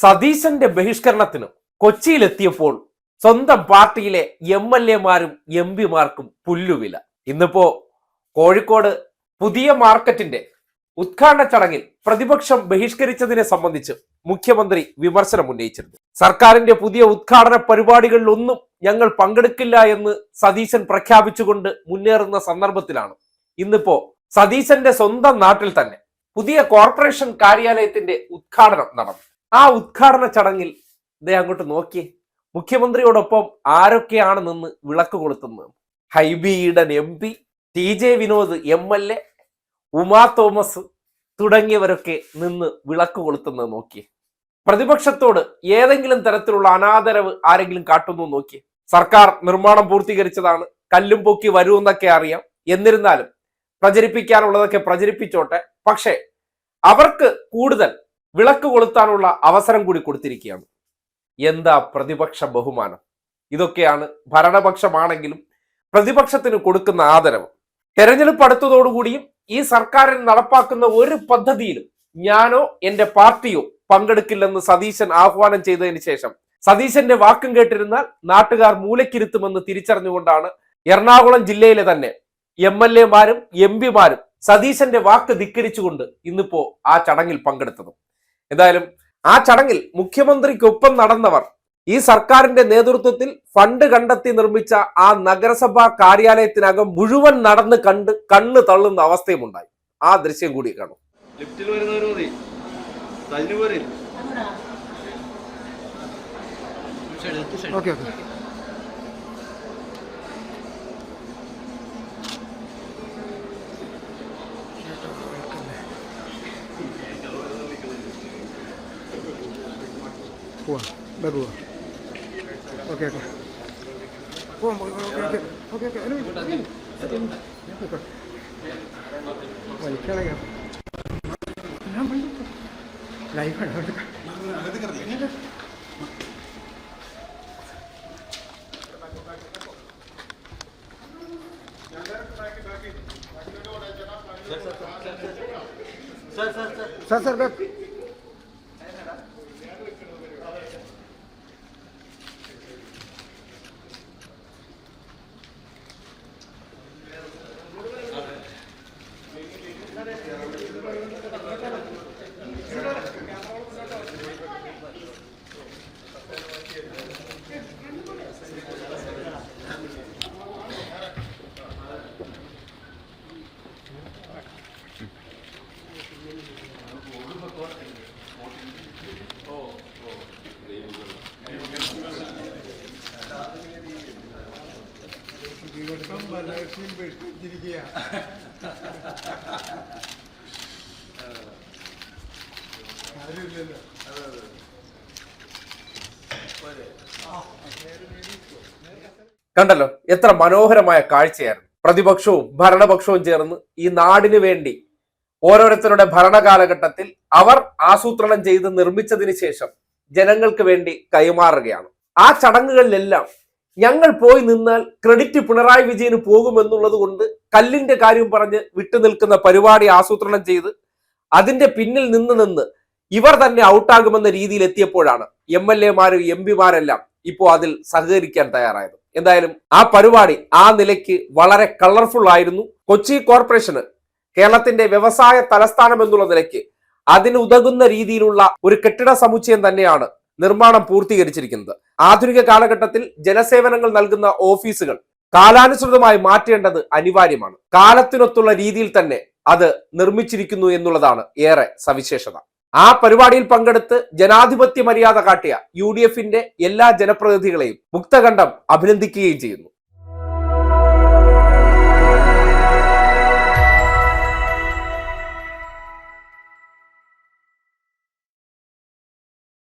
സതീശന്റെ ബഹിഷ്കരണത്തിന് കൊച്ചിയിലെത്തിയപ്പോൾ സ്വന്തം പാർട്ടിയിലെ എം എൽ എമാരും എം പിമാർക്കും പുല്ലുവില. ഇന്നിപ്പോ കോഴിക്കോട് പുതിയ മാർക്കറ്റിന്റെ ഉദ്ഘാടന ചടങ്ങിൽ പ്രതിപക്ഷം ബഹിഷ്കരിച്ചതിനെ സംബന്ധിച്ച് മുഖ്യമന്ത്രി വിമർശനം ഉന്നയിച്ചിരുന്നു. സർക്കാരിന്റെ പുതിയ ഉദ്ഘാടന പരിപാടികളിലൊന്നും ഞങ്ങൾ പങ്കെടുക്കില്ല എന്ന് സതീശൻ പ്രഖ്യാപിച്ചുകൊണ്ട് മുന്നേറുന്ന സന്ദർഭത്തിലാണ്. ഇന്നിപ്പോ സതീശന്റെ സ്വന്തം നാട്ടിൽ തന്നെ പുതിയ കോർപ്പറേഷൻ കാര്യാലയത്തിന്റെ ഉദ്ഘാടനം നടന്നു. ആ ഉദ്ഘാടന ചടങ്ങിൽ ദേ അങ്ങോട്ട് നോക്കിയേ മുഖ്യമന്ത്രിയോടൊപ്പം ആരൊക്കെയാണ് നിന്ന് വിളക്ക് കൊളുത്തുന്നത്? Hibi Eden M P T J Vinod M L A Uma Thomas തുടങ്ങിയവരൊക്കെ നിന്ന് വിളക്ക് കൊളുത്തുന്നത് നോക്കിയേ പ്രതിപക്ഷത്തോട് ഏതെങ്കിലും തരത്തിലുള്ള അനാദരവ് ആരെങ്കിലും കാട്ടുന്നു നോക്കി. സർക്കാർ നിർമ്മാണം പൂർത്തീകരിച്ചതാണ് കല്ലും പൊക്കി വരുമെന്നൊക്കെ അറിയാം. എന്നിരുന്നാലും പ്രചരിപ്പിക്കാനുള്ളതൊക്കെ പ്രചരിപ്പിച്ചോട്ടെ. പക്ഷേ അവർക്ക് കൂടുതൽ വിളക്ക് കൊളുത്താനുള്ള അവസരം കൂടി കൊടുത്തിരിക്കുകയാണ്. എന്താ പ്രതിപക്ഷ ബഹുമാനം? ഇതൊക്കെയാണ് ഭരണപക്ഷമാണെങ്കിലും പ്രതിപക്ഷത്തിന് കൊടുക്കുന്ന ആദരവ്. തെരഞ്ഞെടുപ്പ് അടുത്തതോടുകൂടിയും ഈ സർക്കാരിന് നടപ്പാക്കുന്ന ഒരു പദ്ധതിയിലും ഞാനോ എന്റെ പാർട്ടിയോ പങ്കെടുക്കില്ലെന്ന് സതീശൻ ആഹ്വാനം ചെയ്തതിന് ശേഷം സതീശന്റെ വാക്കും കേട്ടിരുന്നാൽ നാട്ടുകാർ മൂലക്കിരുത്തുമെന്ന് തിരിച്ചറിഞ്ഞുകൊണ്ടാണ് എറണാകുളം ജില്ലയിലെ തന്നെ എം എൽ എമാരും എം പിമാരും സതീശന്റെ വാക്ക് ധിക്കരിച്ചുകൊണ്ട് ഇന്നിപ്പോ ആ ചടങ്ങിൽ പങ്കെടുത്തത്. എന്തായാലും ആ ചടങ്ങിൽ മുഖ്യമന്ത്രിക്കൊപ്പം നടന്നവർ ഈ സർക്കാരിന്റെ നേതൃത്വത്തിൽ ഫണ്ട് കണ്ടെത്തി നിർമ്മിച്ച ആ നഗരസഭാ കാര്യാലയത്തിനകം മുഴുവൻ നടന്ന് കണ്ട് കണ്ണ് തള്ളുന്ന അവസ്ഥയും ഉണ്ടായി ആ ദൃശ്യം കൂടി കാണും. ലിഫ്റ്റിൽ വരുന്നവർ മതി. പോരെ. ഓക്കെ. ഓക്കെ പോവാം ബൈ പോവാം ഓക്കെ ഓക്കെ പോവാം okay okay okay okay okay വലിക്കണേ Come by, I've seen best. കണ്ടല്ലോ എത്ര മനോഹരമായ കാഴ്ചയായിരുന്നു. പ്രതിപക്ഷവും ഭരണപക്ഷവും ചേർന്ന് ഈ നാടിനു വേണ്ടി ഓരോരുത്തരുടെ ഭരണകാലഘട്ടത്തിൽ അവർ ആസൂത്രണം ചെയ്ത് നിർമ്മിച്ചതിന് ശേഷം ജനങ്ങൾക്ക് വേണ്ടി കൈമാറുകയാണ്. ആ ചടങ്ങുകളിലെല്ലാം ഞങ്ങൾ പോയി നിന്നാൽ ക്രെഡിറ്റ് പിണറായി വിജയന് പോകുമെന്നുള്ളത് കൊണ്ട് കല്ലിന്റെ കാര്യം പറഞ്ഞ് വിട്ടുനിൽക്കുന്ന പരിപാടി ആസൂത്രണം ചെയ്ത് അതിന്റെ പിന്നിൽ നിന്ന് നിന്ന് ഇവർ തന്നെ ഔട്ടാകുമെന്ന രീതിയിൽ എത്തിയപ്പോഴാണ് എം എൽ എമാരും എം പിമാരെല്ലാം ഇപ്പോൾ അതിൽ സഹകരിക്കാൻ തയ്യാറായത്. എന്തായാലും ആ പരിപാടി ആ നിലയ്ക്ക് വളരെ കളർഫുൾ ആയിരുന്നു. കൊച്ചി കോർപ്പറേഷന് കേരളത്തിന്റെ വ്യവസായ തലസ്ഥാനം എന്നുള്ള നിലയ്ക്ക് അതിന് ഉതകുന്ന രീതിയിലുള്ള ഒരു കെട്ടിട സമുച്ചയം തന്നെയാണ് നിർമ്മാണം പൂർത്തീകരിച്ചിരിക്കുന്നത്. ആധുനിക കാലഘട്ടത്തിൽ ജനസേവനങ്ങൾ നൽകുന്ന ഓഫീസുകൾ കാലാനുസൃതമായി മാറ്റേണ്ടത് അനിവാര്യമാണ്. കാലത്തിനൊത്തുള്ള രീതിയിൽ തന്നെ അത് നിർമ്മിച്ചിരിക്കുന്നു എന്നുള്ളതാണ് ഏറെ സവിശേഷത. ആ പരിപാടിയിൽ പങ്കെടുത്ത് ജനാധിപത്യ മര്യാദ കാട്ടിയ യു ഡി എഫിന്റെ എല്ലാ ജനപ്രതിനിധികളെയും മുക്തകണ്ഠം അഭിനന്ദിക്കുകയും ചെയ്യുന്നു.